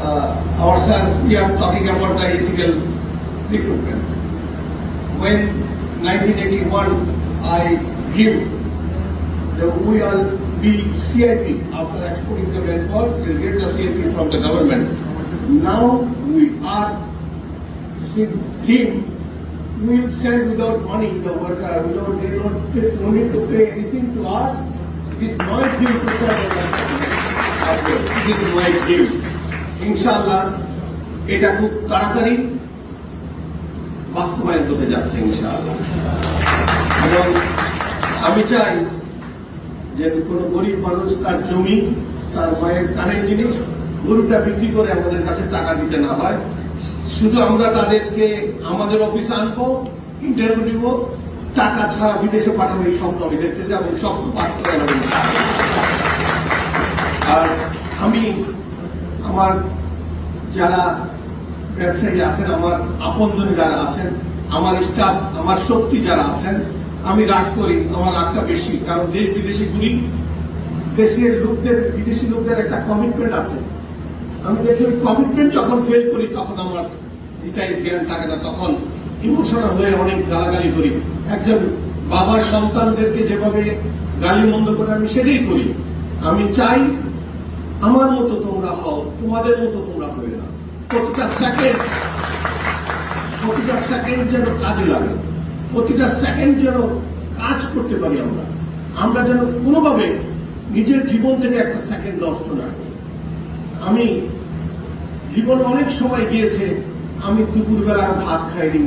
uh, our we are talking about the ethical recruitment. When 1981, I give the we all be CIP after exporting the rainfall, we'll get the CIP from the government. Now we are him, we will send without money the worker, without, they don't, don't need to pay anything to us. This is my gift to sir. This is my gift. ইনশাআল্লাহ এটা খুব তাড়াতাড়ি বাস্তবায়ন হতে যাচ্ছে ইনশাআল্লাহ। এবং আমি চাই যে কোনো গরিব মানুষ তার জমি, তার মায়ের কানের জিনিস গরুটা বিক্রি করে আমাদের কাছে টাকা দিতে না হয়। শুধু আমরা তাদেরকে আমাদের অফিসে আনব ইন্টারভিউ দিব টাকা ছাড়া বিদেশে পাঠাবো এই স্বপ্ন আমি দেখতেছি এবং বাস্তবায়ন আর আমি আমার যারা ব্যবসায়ী আছেন, আমার আপনজন যারা আছেন, আমার স্টাফ আমার শক্তি যারা আছেন, আমি রাগ করি, আমার রাগটা বেশি, কারণ দেশ বিদেশি গুলি দেশের লোকদের, বিদেশি লোকদের একটা কমিটমেন্ট আছে। আমি দেখি ওই কমিটমেন্ট যখন ফেল করি, তখন আমার এটাই জ্ঞান থাকে না, তখন ইমোশনাল হয়ে অনেক গালাগালি করি। একজন বাবার সন্তানদেরকে যেভাবে গালি মন্দ করে আমি সেটাই করি। আমি চাই আমার মতো তোমরা হও, তোমাদের মতো তোমরা হয়ে না প্রতিটা সেকেন্ড প্রতিটা সেকেন্ড যেন কাজে লাগে, প্রতিটা সেকেন্ড যেন কাজ করতে পারি আমরা আমরা যেন কোনোভাবে নিজের জীবন থেকে একটা সেকেন্ড নষ্ট না করি। আমি, জীবন অনেক সময় গিয়েছে, আমি দুপুরবেলা ভাত খাইনি।